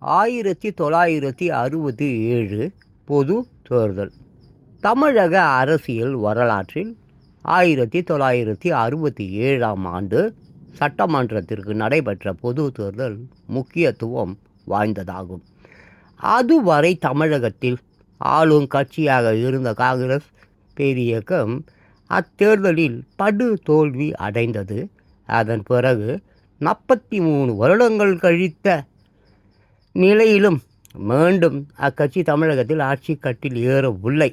ஆயிரத்தி தொள்ளாயிரத்தி அறுபத்தி ஏழு பொது தேர்தல். தமிழக அரசியல் வரலாற்றில் ஆயிரத்தி தொள்ளாயிரத்தி அறுபத்தி ஏழாம் ஆண்டு சட்டமன்றத்திற்கு நடைபெற்ற பொது தேர்தல் முக்கியத்துவம் வாய்ந்ததாகும். அதுவரை தமிழகத்தில் ஆளும் கட்சியாக இருந்த காங்கிரஸ் பேரியக்கம் அத்தேர்தலில் படு தோல்வி அடைந்தது. அதன் பிறகு நாற்பத்தி மூணு வருடங்கள் கழித்த நிலையிலும் மீண்டும் அக்கட்சி தமிழகத்தில் ஆட்சி கட்டில் ஏறவில்லை.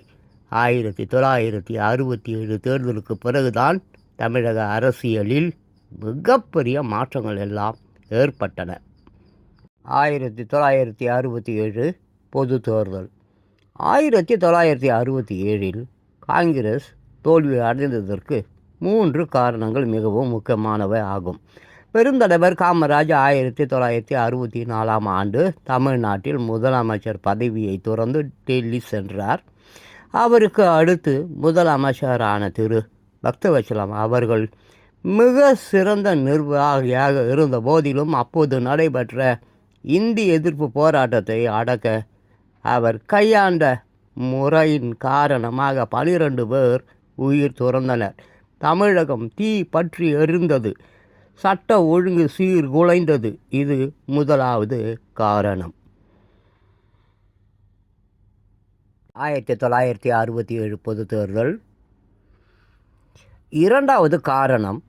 ஆயிரத்தி தொள்ளாயிரத்தி அறுபத்தி ஏழு தேர்தலுக்கு பிறகுதான் தமிழக அரசியலில் மிகப்பெரிய மாற்றங்கள் எல்லாம் ஏற்பட்டன. ஆயிரத்தி தொள்ளாயிரத்தி அறுபத்தி ஏழு பொது தேர்தல். ஆயிரத்தி தொள்ளாயிரத்தி அறுபத்தி ஏழில் காங்கிரஸ் தோல்வி அடைந்ததற்கு மூன்று காரணங்கள் மிகவும் முக்கியமானவை ஆகும். பெருந்தலைவர் காமராஜ் ஆயிரத்தி தொள்ளாயிரத்தி அறுபத்தி நாலாம் ஆண்டு தமிழ்நாட்டில் முதலமைச்சர் பதவியை துறந்து டெல்லி சென்றார். அவருக்கு அடுத்து முதலமைச்சரான திரு. பக்தவச்சலம் அவர்கள் மிக சிறந்த நிர்வாகியாக இருந்த போதிலும் அப்போது நடைபெற்ற இந்தி எதிர்ப்பு போராட்டத்தை அடக்க அவர் கையாண்ட முறையின் காரணமாக பனிரெண்டு பேர் உயிர் துறந்தனர். தமிழகம் தீ பற்றி எரிந்தது. சட்ட ஒழுங்கு சீர்குலைந்தது இது முதலாவது காரணம். ஆயிரத்தி தொள்ளாயிரத்தி அறுபத்தி ஏழு பொது தேர்தல் இரண்டாவது காரணம்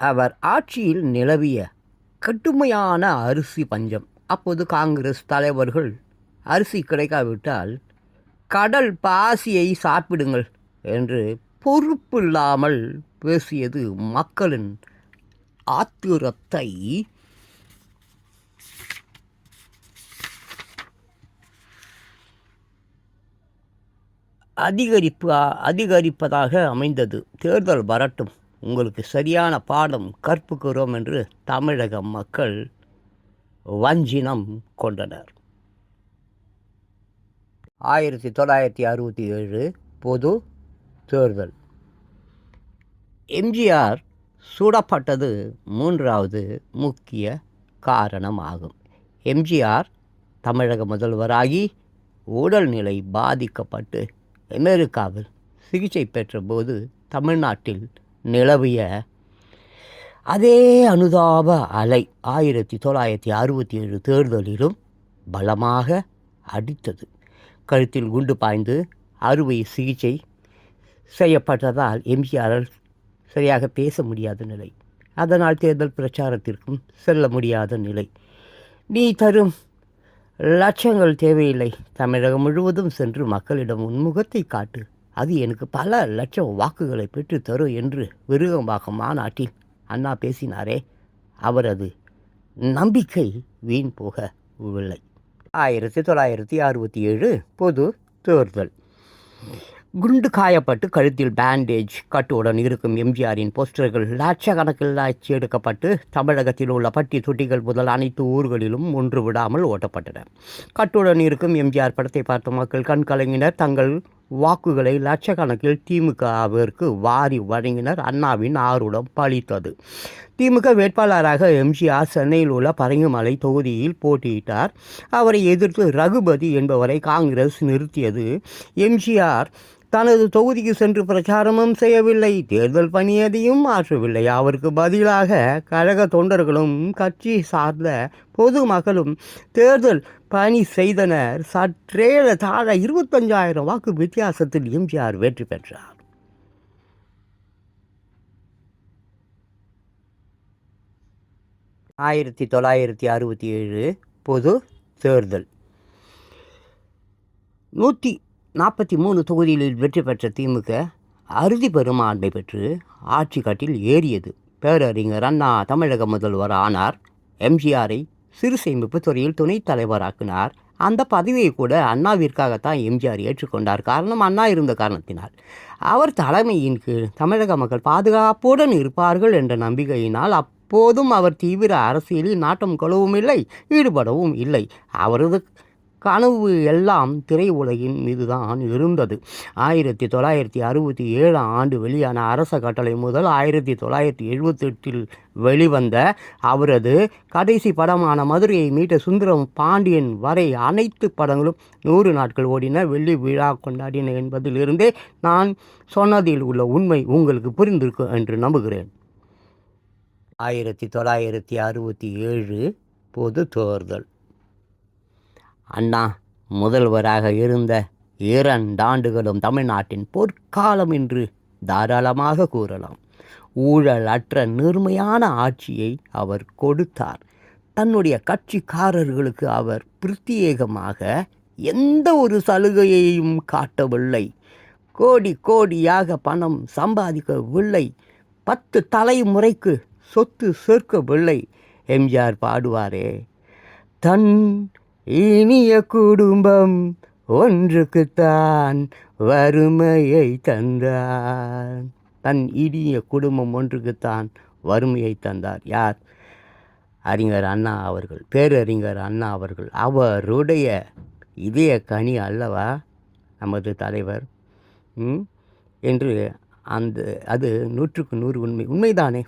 அவர் ஆட்சியில் நிலவிய கடுமையான அரிசி பஞ்சம். அப்போது காங்கிரஸ் தலைவர்கள் அரிசி கிடைக்காவிட்டால் கடல் பாசியை சாப்பிடுங்கள் என்று பொறுப்பில்லாமல் பேசியது மக்களின் ஆத்திரத்தை அதிகரிப்பு அதிகரிப்பதாக அமைந்தது. தேர்தல் வரட்டும். உங்களுக்கு சரியான பாடம் கற்புக்கிறோம் என்று தமிழக மக்கள் வஞ்சினம் கொண்டனர். ஆயிரத்தி தொள்ளாயிரத்தி அறுபத்தி ஏழு பொது தேர்தல். எம்ஜிஆர் சுடப்பட்டது மூன்றாவது முக்கிய காரணமாகும். எம்ஜிஆர் தமிழக முதல்வராகி உடல்நிலை பாதிக்கப்பட்டு அமெரிக்காவில் சிகிச்சை பெற்றபோது தமிழ்நாட்டில் நிலவிய அதே அனுதாப அலை ஆயிரத்தி தொள்ளாயிரத்தி அறுபத்தி ஏழு தேர்தலிலும் பலமாக அடித்தது. கழுத்தில் குண்டு பாய்ந்து அறுவை சிகிச்சை செய்யப்பட்டதால் எம்ஜிஆர் சரியாக பேச முடியாத நிலை. அதனால் தேர்தல் பிரச்சாரத்திற்கும் செல்ல முடியாத நிலை. நீ தரும் லட்சங்கள் தேவையில்லை. தமிழகம் முழுவதும் சென்று மக்களிடம் உன்முகத்தை காட்டு. அது எனக்கு பல லட்சம் வாக்குகளை பெற்று தரும் என்று விருகமாக மாநாட்டில் அண்ணா பேசினாரே. அவரது நம்பிக்கை வீண் போகவில்லை. ஆயிரத்தி தொள்ளாயிரத்தி அறுபத்தி ஏழு பொது தேர்தல். குண்டு காயப்பட்டு கழுத்தில் பேண்டேஜ் கட்டுடன் இருக்கும் எம்ஜிஆரின் போஸ்டர்கள் லட்சக்கணக்கில் அச்சு எடுக்கப்பட்டு தமிழகத்தில் உள்ள பட்டி தொட்டிகள் முதல் அனைத்து ஊர்களிலும் ஒன்று விடாமல் ஓட்டப்பட்டன. கட்டுடன் இருக்கும் எம்ஜிஆர் படத்தை பார்த்த மக்கள் கண் கலங்கினர் தங்கள் வாக்குகளை லட்சக்கணக்கில் திமுகவிற்கு வாரி வழங்கினர். அண்ணாவின் ஆர்வம் பழித்தது திமுக வேட்பாளராக எம்ஜிஆர் சென்னையில் உள்ள பரங்கிமலை தொகுதியில் போட்டியிட்டார். அவரை எதிர்த்து ரகுபதி என்பவரை காங்கிரஸ் நிறுத்தியது. எம்ஜிஆர் தனது தொகுதிக்கு சென்று பிரச்சாரமும் செய்யவில்லை. தேர்தல் பணி எதையும் ஆற்றவில்லை அவருக்கு பதிலாக கழக தொண்டர்களும் கட்சி சார்ந்த பொதுமக்களும் தேர்தல் பணி செய்தனர். சற்றே தாழ இருபத்தஞ்சாயிரம் வாக்கு வித்தியாசத்தில் எம்ஜிஆர் வெற்றி பெற்றார். ஆயிரத்தி தொள்ளாயிரத்தி அறுபத்தி ஏழு பொது தேர்தல். நூற்றி நாற்பத்தி மூணு தொகுதிகளில் வெற்றி பெற்ற திமுக அறுதி பெரும்பான்மை பெற்று ஆட்சி காட்டில் ஏறியது. பேரறிஞர் அண்ணா தமிழக முதல்வர் ஆனார். எம்ஜிஆரை சிறு சேமிப்பு துறையில் துணைத் தலைவராக்கினார். அந்த பதவியை கூட அண்ணாவிற்காகத்தான் எம்ஜிஆர் ஏற்றுக்கொண்டார். காரணம் அண்ணா இருந்த காரணத்தினால். அவர் தலைமையின் கீழ் தமிழக மக்கள் பாதுகாப்புடன் இருப்பார்கள் என்ற நம்பிக்கையினால் அப்போதும் அவர் தீவிர அரசியலில் நாட்டம் கொள்ளவும் இல்லை ஈடுபடவும் இல்லை. அவரது கனவு எல்லாம் திரையுலகின் மீதுதான் இருந்தது. ஆயிரத்தி தொள்ளாயிரத்தி அறுபத்தி ஏழாம் ஆண்டு வெளியான அரச கட்டளை முதல் ஆயிரத்தி தொள்ளாயிரத்தி எழுபத்தெட்டில் வெளிவந்த அவரது கடைசி படமான மதுரையை மீட்ட சுந்தரம் பாண்டியன் வரை அனைத்து படங்களும் நூறு நாட்கள் ஓடின வெள்ளி விழா கொண்டாடின என்பதிலிருந்தே நான் சொன்னதில் உள்ள உண்மை உங்களுக்கு புரிந்திருக்கும் என்று நம்புகிறேன். ஆயிரத்தி தொள்ளாயிரத்தி அறுபத்தி ஏழு பொது தேர்தல். அண்ணா முதல்வராக இருந்த இரண்டாண்டுகளும் தமிழ்நாட்டின் பொற்காலம் என்று தாராளமாக கூறலாம். ஊழல் அற்ற நேர்மையான ஆட்சியை அவர் கொடுத்தார். தன்னுடைய கட்சிக்காரர்களுக்கு அவர் பிரத்யேகமாக எந்த ஒரு சலுகையையும் காட்டவில்லை. கோடி கோடியாக பணம் சம்பாதிக்கவில்லை. பத்து தலைமுறைக்கு சொத்து சேர்க்கவில்லை. எம்ஜிஆர் பாடுவாரே தன் இனிய குடும்பம் ஒன்றுக்குத்தான் வறுமையை தந்தார். தன் இனிய குடும்பம் ஒன்றுக்குத்தான் வறுமையை தந்தார். யார்? அறிஞர் அண்ணா அவர்கள். பேரறிஞர் அண்ணா அவர்கள். அவருடைய இதய கனி அல்லவா? நமது தலைவர். ம்? என்று அந்த அது நூற்றுக்கு நூறு உண்மை. உண்மைதானே?